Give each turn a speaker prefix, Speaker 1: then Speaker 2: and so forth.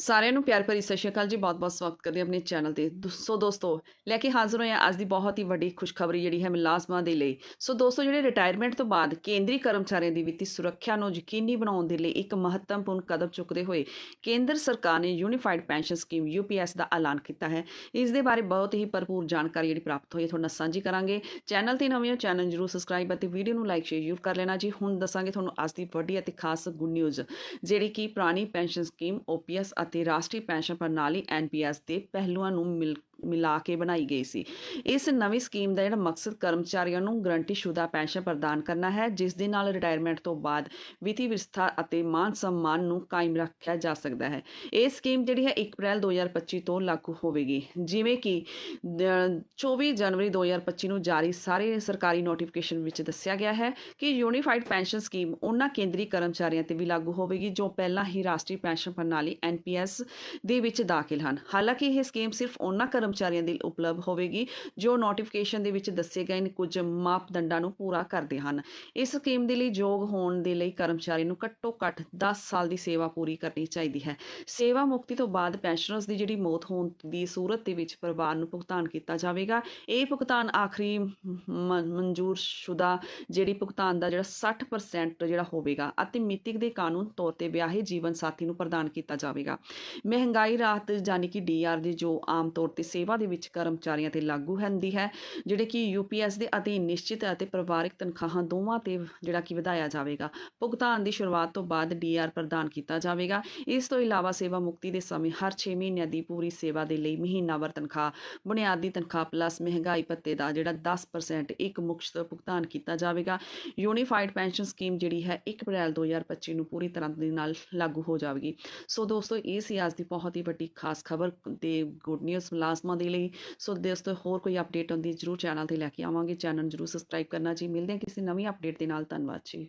Speaker 1: ਸਾਰਿਆਂ ਨੂੰ ਪਿਆਰ ਭਰੀ ਸਤਿ ਸ਼੍ਰੀ ਅਕਾਲ ਜੀ। ਬਹੁਤ-ਬਹੁਤ ਸਵਾਗਤ ਕਰਦੇ ਹਾਂ ਆਪਣੇ ਚੈਨਲ ਤੇ। ਦੋ- ਸੋ ਦੋਸਤੋ, ਲੈ ਕੇ ਹਾਜ਼ਰ ਹੋਏ ਹਾਂ ਅੱਜ ਦੀ ਬਹੁਤ ਹੀ ਵੱਡੀ ਖੁਸ਼ਖਬਰੀ ਜਿਹੜੀ ਹੈ ਮੁਲਾਜ਼ਮਾਂ ਦੇ ਲਈ। ਸੋ ਦੋਸਤੋ, ਜਿਹੜੇ ਰਿਟਾਇਰਮੈਂਟ ਤੋਂ ਬਾਅਦ ਕੇਂਦਰੀ ਕਰਮਚਾਰੀਆਂ ਦੀ ਵਿੱਤੀ ਸੁਰੱਖਿਆ ਨੂੰ ਯਕੀਨੀ ਬਣਾਉਣ ਦੇ ਲਈ ਇੱਕ ਮਹੱਤਵਪੂਰਨ ਕਦਮ ਚੁੱਕਦੇ ਹੋਏ ਕੇਂਦਰ ਸਰਕਾਰ ਨੇ ਯੂਨੀਫਾਈਡ ਪੈਨਸ਼ਨ ਸਕੀਮ ਯੂਪੀਐਸ ਦਾ ਐਲਾਨ ਕੀਤਾ ਹੈ। ਇਸ ਦੇ ਬਾਰੇ ਬਹੁਤ ਹੀ ਭਰਪੂਰ ਜਾਣਕਾਰੀ ਜਿਹੜੀ ਪ੍ਰਾਪਤ ਹੋਈ ਹੈ, ਤੁਹਾਡੇ ਸਾਂਝੀ ਕਰਾਂਗੇ। ਚੈਨਲ ਤੇ ਨਵੇਂ ਹੋ, ਚੈਨਲ ਜਰੂਰ ਸਬਸਕ੍ਰਾਈਬ ਅਤੇ ਵੀਡੀਓ ਨੂੰ ਲਾਈਕ ਸ਼ੇਅਰ ਜ਼ਰੂਰ ਕਰ ਲੈਣਾ ਜੀ। ਹੁਣ ਦੱਸਾਂਗੇ ਤੁਹਾਨੂੰ ਅੱਜ ਦੀ ਵੱਡੀ ਅਤੇ ਖਾਸ ਗੁੱਡ ਨਿਊਜ਼ ਜਿਹੜੀ ਕਿ ਪੁਰਾਣੀ ਪੈਨਸ਼ਨ ਸਕੀਮ ਓਪੀਐਸ ਅਤੇ ਰਾਸ਼ਟਰੀ ਪੈਨਸ਼ਨ ਪ੍ਰਣਾਲੀ ਐਨਪੀਐਸ ਦੇ ਪਹਿਲੂਆਂ ਨੂੰ ਮਿਲ ਮਿਲਾ ਕੇ ਬਣਾਈ ਗਈ ਸੀ। ਇਸ ਨਵੀਂ ਸਕੀਮ ਦਾ ਜਿਹੜਾ ਮਕਸਦ ਕਰਮਚਾਰੀਆਂ ਨੂੰ ਗਰੰਟੀਸ਼ੁਦਾ ਪੈਨਸ਼ਨ ਪ੍ਰਦਾਨ ਕਰਨਾ ਹੈ, ਜਿਸ ਦੇ ਨਾਲ ਰਿਟਾਇਰਮੈਂਟ ਤੋਂ ਬਾਅਦ ਵਿੱਤੀ ਵਿਵਸਥਾ ਅਤੇ ਮਾਨ ਸਨਮਾਨ ਨੂੰ ਕਾਇਮ ਰੱਖਿਆ ਜਾ ਸਕਦਾ ਹੈ। ਇਹ ਸਕੀਮ ਜਿਹੜੀ ਹੈ 1 ਅਪ੍ਰੈਲ 2025 ਤੋਂ ਲਾਗੂ ਹੋਵੇਗੀ। ਜਿਵੇਂ ਕਿ ਦ- 24 ਜਨਵਰੀ 2025 ਨੂੰ ਜਾਰੀ ਸਾਰੇ ਸਰਕਾਰੀ ਨੋਟੀਫਿਕੇਸ਼ਨ ਵਿੱਚ ਦੱਸਿਆ ਗਿਆ ਹੈ ਕਿ ਯੂਨੀਫਾਈਡ ਪੈਨਸ਼ਨ ਸਕੀਮ ਉਹਨਾਂ ਕੇਂਦਰੀ ਕਰਮਚਾਰੀਆਂ ਤੇ ਵੀ ਲਾਗੂ ਹੋਵੇਗੀ, ਜੋ ਪਹਿਲਾਂ ਹੀ ਰਾਸ਼ਟਰੀ ਪੈਨਸ਼ਨ ਪ੍ਰਣਾਲੀ ਐਨਪੀਐਸ ਦੇ ਵਿੱਚ ਦਾਖਲ ਹਨ। ਹਾਲਾਂਕਿ ਇਹ ਸਕੀਮ ਸਿਰਫ ਉਹਨਾਂ ਕਰਮ ਕਰਮਚਾਰੀਆਂ ਦੀ ਉਪਲਬਧ ਹੋਵੇਗੀ, ਜੋ ਨੋਟੀਫਿਕੇਸ਼ਨ ਦੇ ਵਿੱਚ ਦੱਸੇ ਗਏ ਕੁਝ ਮਾਪਦੰਡਾਂ ਨੂੰ ਪੂਰਾ ਕਰਦੇ ਹਨ। ਇਸ ਸਕੀਮ ਦੇ ਲਈ ਯੋਗ ਹੋਣ ਦੇ ਲਈ ਕਰਮਚਾਰੀ ਨੂੰ ਘੱਟੋ ਘੱਟ 10 ਸਾਲ ਦੀ ਸੇਵਾ ਪੂਰੀ ਕਰਨੀ ਚਾਹੀਦੀ ਹੈ। ਸੇਵਾ ਮੁਕਤੀ ਤੋਂ ਬਾਅਦ ਪੈਨਸ਼ਨਰਸ ਦੀ ਜਿਹੜੀ ਮੌਤ ਹੋਣ ਦੀ ਸੂਰਤ ਦੇ ਵਿੱਚ ਪਰਿਵਾਰ ਨੂੰ ਭੁਗਤਾਨ ਕੀਤਾ ਜਾਵੇਗਾ। ਇਹ ਭੁਗਤਾਨ ਆਖਰੀ ਮਨਜ਼ੂਰ ਸ਼ੁਦਾ ਜਿਹੜੀ ਭੁਗਤਾਨ ਦਾ ਜਿਹੜਾ 60% ਜਿਹੜਾ ਹੋਵੇਗਾ ਅਤੇ ਮਿਤਿਕ ਦੇ ਕਾਨੂੰਨ ਤੌਰ ਤੇ ਵਿਆਹੇ ਜੀਵਨ ਸਾਥੀ ਨੂੰ ਪ੍ਰਦਾਨ ਕੀਤਾ ਜਾਵੇਗਾ। ਮਹਿੰਗਾਈ ਰਾਹਤ ਯਾਨੀ ਕਿ ਡੀਆਰ ਦੀ ਜੋ ਆਮ ਤੌਰ ਤੇ ਸੇਵਾ ਦੇ ਵਿੱਚ ਕਰਮਚਾਰੀਆਂ ਤੇ ਲਾਗੂ ਹੁੰਦੀ ਹੈ, ਜਿਹੜੇ ਕਿ ਯੂਪੀਐਸ ਦੇ ਅਧੀਨ ਨਿਸ਼ਚਿਤ ਅਤੇ ਪਰਿਵਾਰਿਕ ਤਨਖਾਹਾਂ ਦੋਵਾਂ ਤੇ ਜਿਹੜਾ ਕਿ ਵਧਾਇਆ ਜਾਵੇਗਾ। ਭੁਗਤਾਨ ਦੀ ਸ਼ੁਰੂਆਤ ਤੋਂ ਬਾਅਦ ਡੀਆਰ ਪ੍ਰਦਾਨ ਕੀਤਾ ਜਾਵੇਗਾ। ਇਸ ਤੋਂ ਇਲਾਵਾ ਸੇਵਾ ਮੁਕਤੀ ਦੇ ਸਮੇਂ ਹਰ 6 ਮਹੀਨਿਆਂ ਦੀ ਪੂਰੀ ਸੇਵਾ ਦੇ ਲਈ ਮਹੀਨਾਵਾਰ ਤਨਖਾਹ, ਬੁਨਿਆਦੀ ਤਨਖਾਹ ਪਲੱਸ ਮਹਿੰਗਾਈ ਭੱਤੇ ਦਾ ਜਿਹੜਾ 10% ਇੱਕ ਮੁਕਤ ਭੁਗਤਾਨ ਕੀਤਾ ਜਾਵੇਗਾ। ਯੂਨੀਫਾਈਡ ਪੈਨਸ਼ਨ ਸਕੀਮ ਜਿਹੜੀ ਹੈ 1 ਅਪ੍ਰੈਲ 2025 ਨੂੰ ਪੂਰੀ ਤਰ੍ਹਾਂ ਦੇ ਨਾਲ ਲਾਗੂ ਹੋ ਜਾਵੇਗੀ। ਸੋ ਦੋਸਤੋ ਇਹ ਸੀ ਅੱਜ ਦੀ ਬਹੁਤ ਹੀ ਵੱਡੀ ਖਾਸ ਖਬਰ ਤੇ ਗੁੱਡ ਨਿਊਜ਼ ਮੁਲਾਜ਼ਮਾਂ ਦੇ ਲਈ। ਸੋ ਦੇਸ ਤੋਂ ਹੋਰ ਕੋਈ ਅਪਡੇਟ ਹੁੰਦੀ, ਜ਼ਰੂਰ ਚੈਨਲ ਤੇ ਲੈ ਕੇ ਆਵਾਂਗੇ। ਚੈਨਲ ਨੂੰ ਜ਼ਰੂਰ ਸਬਸਕ੍ਰਾਈਬ ਕਰਨਾ ਜੀ। ਮਿਲਦੇ ਹਾਂ ਕਿਸੇ ਨਵੀਂ ਅਪਡੇਟ ਦੇ ਨਾਲ। ਧੰਨਵਾਦ ਜੀ।